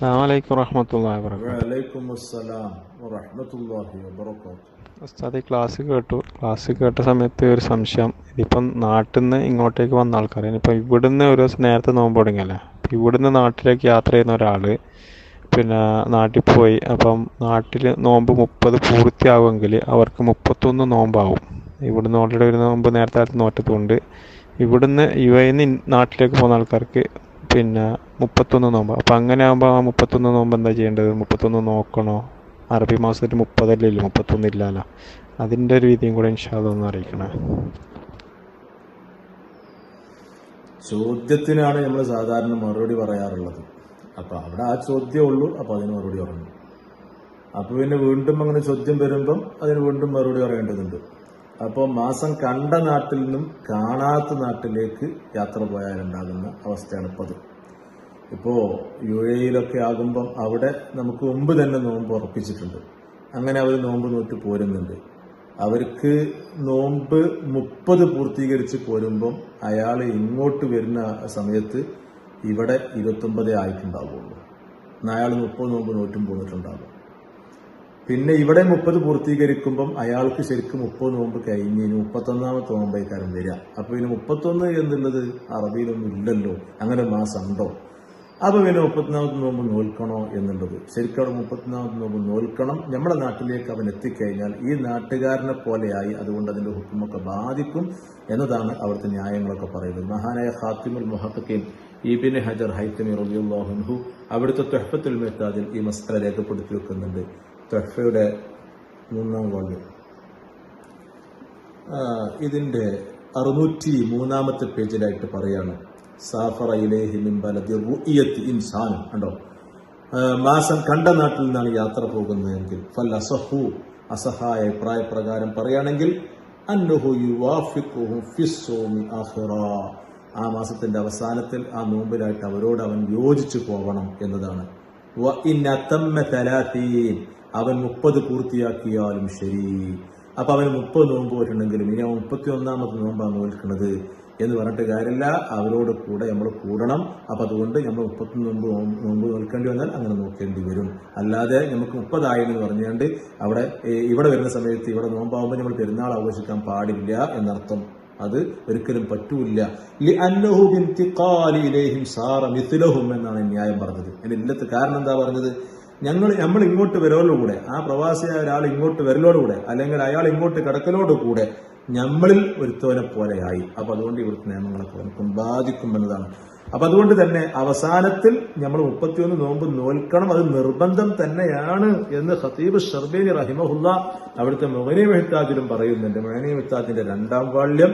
അസ്സാം വലൈക്കും വറഹമത്തല്ലാ വലൈക്കും അസ്സലാം ഉസ്താദ് ക്ലാസ് കേട്ടു. ക്ലാസ് കേട്ട സമയത്ത് ഒരു സംശയം. ഇതിപ്പം നാട്ടിൽ നിന്ന് ഇങ്ങോട്ടേക്ക് വന്ന ആൾക്കാർ ഇനിയിപ്പോൾ ഇവിടുന്ന് ഒരു ദിവസം നേരത്തെ നോമ്പ് തുടങ്ങിയല്ലേ? അപ്പോൾ ഇവിടുന്ന് നാട്ടിലേക്ക് യാത്ര ചെയ്യുന്ന ഒരാൾ പിന്നെ നാട്ടിൽ പോയി അപ്പം നാട്ടിൽ നോമ്പ് മുപ്പത് പൂർത്തിയാവുമെങ്കിൽ അവർക്ക് മുപ്പത്തൊന്ന് നോമ്പാവും. ഇവിടുന്ന് ഓൾറെഡി ഒരു നോമ്പ് നേരത്തെ നോറ്റത്തുകൊണ്ട് ഇവിടുന്ന് യു എയിൽ നിന്ന് നാട്ടിലേക്ക് പോകുന്ന ആൾക്കാർക്ക് പിന്നെ മുപ്പത്തൊന്ന് നോമ്പ്. അപ്പം അങ്ങനെ ആകുമ്പോൾ ആ മുപ്പത്തൊന്ന് നോമ്പ് എന്താ ചെയ്യേണ്ടത്? മുപ്പത്തൊന്ന് നോക്കണോ? അറബി മാസത്തിൽ മുപ്പതല്ലേ ഇല്ല മുപ്പത്തൊന്ന് ഇല്ലല്ലോ. അതിന്റെ ഒരു രീതിയും കൂടെ ഇൻഷാദ് ഒന്ന് അറിയിക്കണേ. ചോദ്യത്തിനാണ് നമ്മൾ സാധാരണ മറുപടി പറയാറുള്ളത്. അപ്പൊ അവിടെ ആ ചോദ്യമേ ഉള്ളൂ. അപ്പോൾ അതിന് മറുപടി പറഞ്ഞു അപ്പോൾ പിന്നെ വീണ്ടും അങ്ങനെ ചോദ്യം വരുമ്പം അതിന് വീണ്ടും മറുപടി പറയേണ്ടതുണ്ട്. അപ്പോൾ മാസം കണ്ട നാട്ടിൽ നിന്നും കാണാത്ത നാട്ടിലേക്ക് യാത്ര പോയാലുണ്ടാകുന്ന അവസ്ഥയാണ് ഇപ്പോൾ അത്. ഇപ്പോ യു എയിലൊക്കെ ആകുമ്പം അവിടെ നമുക്ക് മുമ്പ് തന്നെ നോമ്പ് ഉറപ്പിച്ചിട്ടുണ്ട്. അങ്ങനെ അവർ നോമ്പ് നോറ്റ് പോരുന്നുണ്ട്. അവർക്ക് നോമ്പ് മുപ്പത് പൂർത്തീകരിച്ച് പോരുമ്പം അയാൾ ഇങ്ങോട്ട് വരുന്ന സമയത്ത് ഇവിടെ ഇരുപത്തൊമ്പതേ ആയിട്ടുണ്ടാവുള്ളൂ. അയാൾ മുപ്പത് നോമ്പ് നോറ്റും പോന്നിട്ടുണ്ടാകും പിന്നെ ഇവിടെ മുപ്പത് പൂർത്തീകരിക്കുമ്പം അയാൾക്ക് ശരിക്കും മുപ്പത് നോമ്പ് കഴിഞ്ഞ് ഇനി മുപ്പത്തൊന്നാമത്തെ നോമ്പായിക്കാരം വരിക. അപ്പൊ ഇനി മുപ്പത്തൊന്ന് എന്നുള്ളത് അറബിയിലൊന്നും ഇല്ലല്ലോ. അങ്ങനെ മാസം ഉണ്ടോ അപ്പൊ പിന്നെ മുപ്പത്തിനാമത്തെ നോമ്പ് നോൽക്കണോ എന്നുള്ളത്. ശരിക്കും അവിടെ മുപ്പത്തിനാമത്തെ നോമ്പ് നോൽക്കണം. നമ്മുടെ നാട്ടിലേക്ക് അവൻ എത്തിക്കഴിഞ്ഞാൽ ഈ നാട്ടുകാരനെ പോലെയായി അതുകൊണ്ട് അതിന്റെ ഹുക്കുമൊക്കെ ബാധിക്കും എന്നതാണ് അവിടുത്തെ ന്യായങ്ങളൊക്കെ പറയുന്നത്. മഹാനായ ഖാത്തിമുൽ ഈ ഈബിൻ ഹജർ ഹൈത്തമി റബിയുല്ലാഹുൻഹു അവിടുത്തെ തൊഹഫത്തുൽ മെഹ്താദിൽ ഈ മസ്കര രേഖപ്പെടുത്തി വെക്കുന്നുണ്ട്. തൊഹഫയുടെ മൂന്നാം വാള്യം ഇതിന്റെ അറുന്നൂറ്റി മൂന്നാമത്തെ പേജിലായിട്ട് പറയാണ് സാഫറ ഇൻസാൻ മാസം കണ്ട നാട്ടിൽ നിന്നാണ് യാത്ര പോകുന്നതെങ്കിൽ ഫൽ അസഹു അസഹായ പ്രായപ്രകാരം പറയുകയാണെങ്കിൽ ആ മാസത്തിന്റെ അവസാനത്തിൽ ആ നോമ്പിലായിട്ട് അവരോട് അവൻ യോജിച്ചു പോകണം എന്നതാണ്. അവൻ മുപ്പത് പൂർത്തിയാക്കിയാലും ശരി. അപ്പൊ അവന് മുപ്പത് നോമ്പ് പോയിട്ടുണ്ടെങ്കിലും ഇനി അവൻ മുപ്പത്തി ഒന്നാമത് നോമ്പാണ് നോൽക്കുന്നത് എന്ന് പറഞ്ഞിട്ട് കാര്യമില്ല. അവരോട് കൂടെ നമ്മൾ കൂടണം. അപ്പൊ അതുകൊണ്ട് നമ്മൾ മുപ്പത്തി നോമ്പ് നോമ്പ് നോൽക്കേണ്ടി വന്നാൽ അങ്ങനെ നോക്കേണ്ടി വരും. അല്ലാതെ നമുക്ക് മുപ്പതായെന്ന് പറഞ്ഞുകൊണ്ട് അവിടെ ഇവിടെ വരുന്ന സമയത്ത് ഇവിടെ നോമ്പാകുമ്പോൾ നമ്മൾ പെരുന്നാൾ ആഘോഷിക്കാൻ പാടില്ല എന്നർത്ഥം. അത് ഒരിക്കലും പറ്റൂല്ല. എന്നാണ് ന്യായം പറഞ്ഞത്. എന്റെ ഇല്ലത്ത് കാരണം എന്താ പറഞ്ഞത്? ഞങ്ങൾ നമ്മൾ ഇങ്ങോട്ട് വരലോടുകൂടെ ആ പ്രവാസിയായ ഒരാൾ ഇങ്ങോട്ട് വരലോടുകൂടെ അല്ലെങ്കിൽ അയാൾ ഇങ്ങോട്ട് കിടക്കലോടുകൂടെ നമ്മളിൽ ഒരുത്തവനെ പോലെയായി. അപ്പൊ അതുകൊണ്ട് ഇവിടുത്തെ നിയമങ്ങളൊക്കെ നമുക്കും ബാധിക്കും എന്നതാണ്. അപ്പൊ അതുകൊണ്ട് തന്നെ അവസാനത്തിൽ നമ്മൾ മുപ്പത്തിയൊന്ന് നോമ്പ് നോൽക്കണം അത് നിർബന്ധം തന്നെയാണ് എന്ന് ഖത്തീബ് ഷർബേനി റഹിമഹുല്ല അവിടുത്തെ മൊഹനി മെഹ്താജിലും പറയുന്നുണ്ട്. മൊഹനി മെഹ്താജിന്റെ രണ്ടാം വാള്യം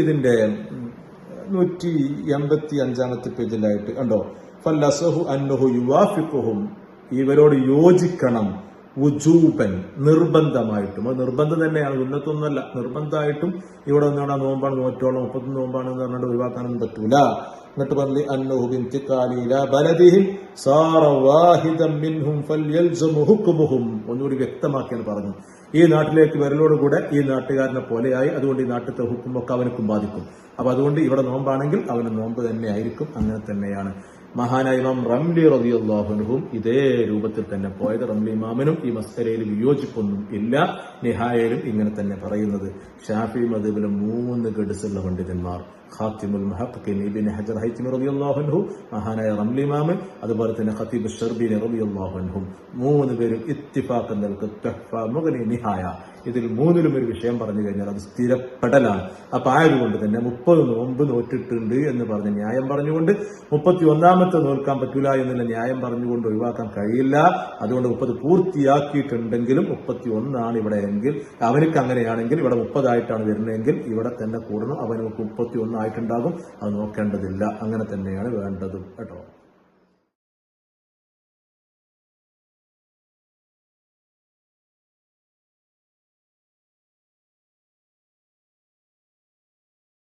ഇതിന്റെ നൂറ്റി എൺപത്തി അഞ്ചാമത്തെ പേജിലായിട്ട് കണ്ടോ? ഫല്ലസഹു അന്നഹു യുവാഫിക്കുഹും ഇവരോട് യോജിക്കണം. ഉജൂബൻ നിർബന്ധമായിട്ടും. അത് നിർബന്ധം തന്നെയാണ് ഉന്നത്തൊന്നുമല്ല നിർബന്ധമായിട്ടും ഇവിടെ ഒന്നുകൂടെ നോമ്പാണ് നോറ്റോളം മുപ്പത്തൊന്ന് നോമ്പാണ് എന്ന് പറഞ്ഞിട്ട് ഒഴിവാക്കാനൊന്നും പറ്റൂല. എന്നിട്ട് പറഞ്ഞു അന്നഹു ഇലാ ബലദിഹിം സാറ വാഹിദൻ മിൻഹും ഫൽയൽസമു ഹുക്മുഹും. ഒന്നുകൂടി വ്യക്തമാക്കിയാണ് പറഞ്ഞു ഈ നാട്ടിലേക്ക് വരലോടുകൂടെ ഈ നാട്ടുകാരനെ പോലെയായി. അതുകൊണ്ട് ഈ നാട്ടിലത്തെ ഹുക്കുമൊക്കെ അവനക്കും ബാധിക്കും. അപ്പൊ അതുകൊണ്ട് ഇവിടെ നോമ്പാണെങ്കിൽ അവന് നോമ്പ് തന്നെ ആയിരിക്കും. അങ്ങനെ തന്നെയാണ്. മഹാനായ ഇമാം റംലി റബിയുല്ലാഹുനുഹും ഇതേ രൂപത്തിൽ തന്നെ പോയത്. റംലി ഇമാമിനും ഈ മസ്കരയിൽ വിയോജിപ്പൊന്നും ഇല്ല. നിഹായയിലും ഇങ്ങനെ തന്നെ പറയുന്നത്. ഷാഫി മദബിലും മൂന്ന് ഗഡ്സുള്ള പണ്ഡിതന്മാർ. ഖാത്തിമുൽ മഹബ് ഇബ്നു ഹജർ ഹൈത്തിമി അൻഹു മഹാനായ റംലി ഇമാമൻ അതുപോലെ തന്നെ ഖത്തീബ് ഷർബിൻ റബിയുള്ളാഹുനുഹും മൂന്ന് പേരും ഇത്തിഫാഖ് നൽകും. നിഹായ. ഇതിൽ മൂന്നിലും ഒരു വിഷയം പറഞ്ഞു കഴിഞ്ഞാൽ അത് സ്ഥിരപ്പെടലാണ്. അപ്പൊ ആയതുകൊണ്ട് തന്നെ മുപ്പത് നോമ്പ് നോറ്റിട്ടുണ്ട് എന്ന് പറഞ്ഞ് ന്യായം പറഞ്ഞുകൊണ്ട് മുപ്പത്തി ഒന്നാമത്തെ നോൽക്കാൻ പറ്റൂല എന്നുള്ള ന്യായം പറഞ്ഞുകൊണ്ട് ഒഴിവാക്കാൻ കഴിയില്ല. അതുകൊണ്ട് മുപ്പത് പൂർത്തിയാക്കിയിട്ടുണ്ടെങ്കിലും മുപ്പത്തി ഒന്നാണ് ഇവിടെ എങ്കിൽ അവനക്ക് അങ്ങനെയാണെങ്കിൽ ഇവിടെ മുപ്പതായിട്ടാണ് വരുന്നതെങ്കിൽ ഇവിടെ തന്നെ കൂടണം അവന് മുപ്പത്തി ഒന്നായിട്ടുണ്ടാകും. അത് നോക്കേണ്ടതില്ല. അങ്ങനെ തന്നെയാണ് വേണ്ടതും. കേട്ടോ?